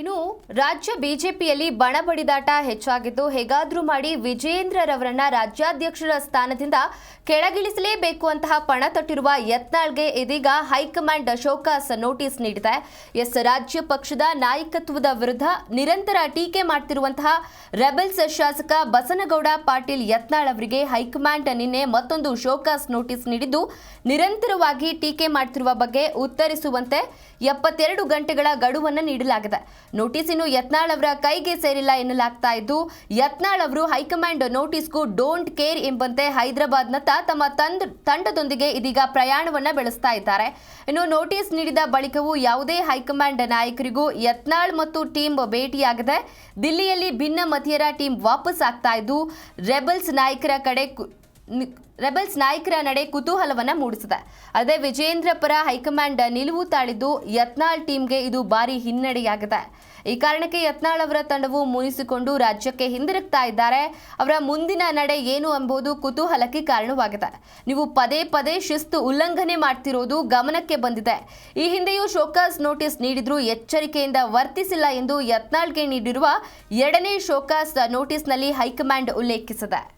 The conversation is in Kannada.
ಇನ್ನು ರಾಜ್ಯ ಬಿಜೆಪಿಯಲ್ಲಿ ಬಣ ಬಡಿದಾಟ ಹೆಚ್ಚಾಗಿದ್ದು ಹೇಗಾದ್ರೂ ಮಾಡಿ ವಿಜೇಂದ್ರರವರನ್ನ ರಾಜ್ಯಾಧ್ಯಕ್ಷರ ಸ್ಥಾನದಿಂದ ಕೆಳಗಿಳಿಸಲೇಬೇಕು ಅಂತಹ ಪಣ ತೊಟ್ಟಿರುವ ಯತ್ನಾಳ್ಗೆ ಇದೀಗ high command show cause notice ನೀಡಿದೆ. ಎಸ್, ರಾಜ್ಯ ಪಕ್ಷದ ನಾಯಕತ್ವದ ವಿರುದ್ಧ ನಿರಂತರ ಟೀಕೆ ಮಾಡ್ತಿರುವಂತಹ ರೆಬೆಲ್ಸ್ ಶಾಸಕ ಬಸನಗೌಡ ಪಾಟೀಲ್ ಯತ್ನಾಳ್ ಅವರಿಗೆ ಹೈಕಮಾಂಡ್ ನಿನ್ನೆ ಮತ್ತೊಂದು ಶೋಕಾಸ್ ನೋಟಿಸ್ ನೀಡಿದ್ದು, ನಿರಂತರವಾಗಿ ಟೀಕೆ ಮಾಡ್ತಿರುವ ಬಗ್ಗೆ ಉತ್ತರಿಸುವಂತೆ ಎಪ್ಪತ್ತೆರಡು ಗಂಟೆಗಳ ಗಡುವನ್ನು ನೀಡಲಾಗಿದೆ. ನೋಟಿಸ್ ಇನ್ನು ಯತ್ನಾಳ್ ಅವರ ಕೈಗೆ ಸೇರಿಲ್ಲ ಎನ್ನಲಾಗ್ತಾ ಇದ್ದು, ಯತ್ನಾಳ್ ಅವರು ಹೈಕಮಾಂಡ್ ನೋಟಿಸ್ಗೂ ಡೋಂಟ್ ಕೇರ್ ಎಂಬಂತೆ ಹೈದರಾಬಾದ್ನತ್ತ ತಮ್ಮ ತಂದ್, ತಂಡದೊಂದಿಗೆ ಇದೀಗ ಪ್ರಯಾಣವನ್ನ ಬೆಳೆಸ್ತಾ ಇದ್ದಾರೆ. ಇನ್ನು ನೋಟಿಸ್ ನೀಡಿದ ಬಳಿಕವೂ ಯಾವುದೇ ಹೈಕಮಾಂಡ್ ನಾಯಕರಿಗೂ ಯತ್ನಾಳ್ ಮತ್ತು ಟೀಮ್ ಭೇಟಿಯಾಗದೆ ದಿಲ್ಲಿಯಲ್ಲಿ ಭಿನ್ನ ಮತೀಯರ ಟೀಮ್ ವಾಪಸ್ ಆಗ್ತಾ ಇದ್ದು, ರೆಬಲ್ಸ್ ನಾಯಕರ ಕಡೆ ರೆಬೆಲ್ಸ್ ನಾಯಕರ ನಡೆ ಕುತೂಹಲವನ್ನು ಮೂಡಿಸಿದೆ. ಅದೇ ವಿಜೇಂದ್ರ ಪರ ಹೈಕಮಾಂಡ್ ನಿಲುವು ತಾಳಿದ್ದು ಯತ್ನಾಳ್ ಟೀಮ್ಗೆ ಇದು ಭಾರಿ ಹಿನ್ನಡೆಯಾಗಿದೆ. ಈ ಕಾರಣಕ್ಕೆ ಯತ್ನಾಳ್ ಅವರ ತಂಡವು ಮುನಿಸಿಕೊಂಡು ರಾಜ್ಯಕ್ಕೆ ಹಿಂದಿರುಗ್ತಾ ಇದ್ದಾರೆ. ಅವರ ಮುಂದಿನ ನಡೆ ಏನು ಎಂಬುದು ಕುತೂಹಲಕ್ಕೆ ಕಾರಣವಾಗಿದೆ. ನೀವು ಪದೇ ಪದೇ ಶಿಸ್ತು ಉಲ್ಲಂಘನೆ ಮಾಡ್ತಿರೋದು ಗಮನಕ್ಕೆ ಬಂದಿದೆ. ಈ ಹಿಂದೆಯೂ ಶೋಕಾಸ್ ನೋಟಿಸ್ ನೀಡಿದ್ರೂ ಎಚ್ಚರಿಕೆಯಿಂದ ವರ್ತಿಸಿಲ್ಲ ಎಂದು ಯತ್ನಾಳ್ಗೆ ನೀಡಿರುವ ಎರಡನೇ ಶೋಕಾಸ್ ನೋಟಿಸ್ನಲ್ಲಿ ಹೈಕಮಾಂಡ್ ಉಲ್ಲೇಖಿಸಿದೆ.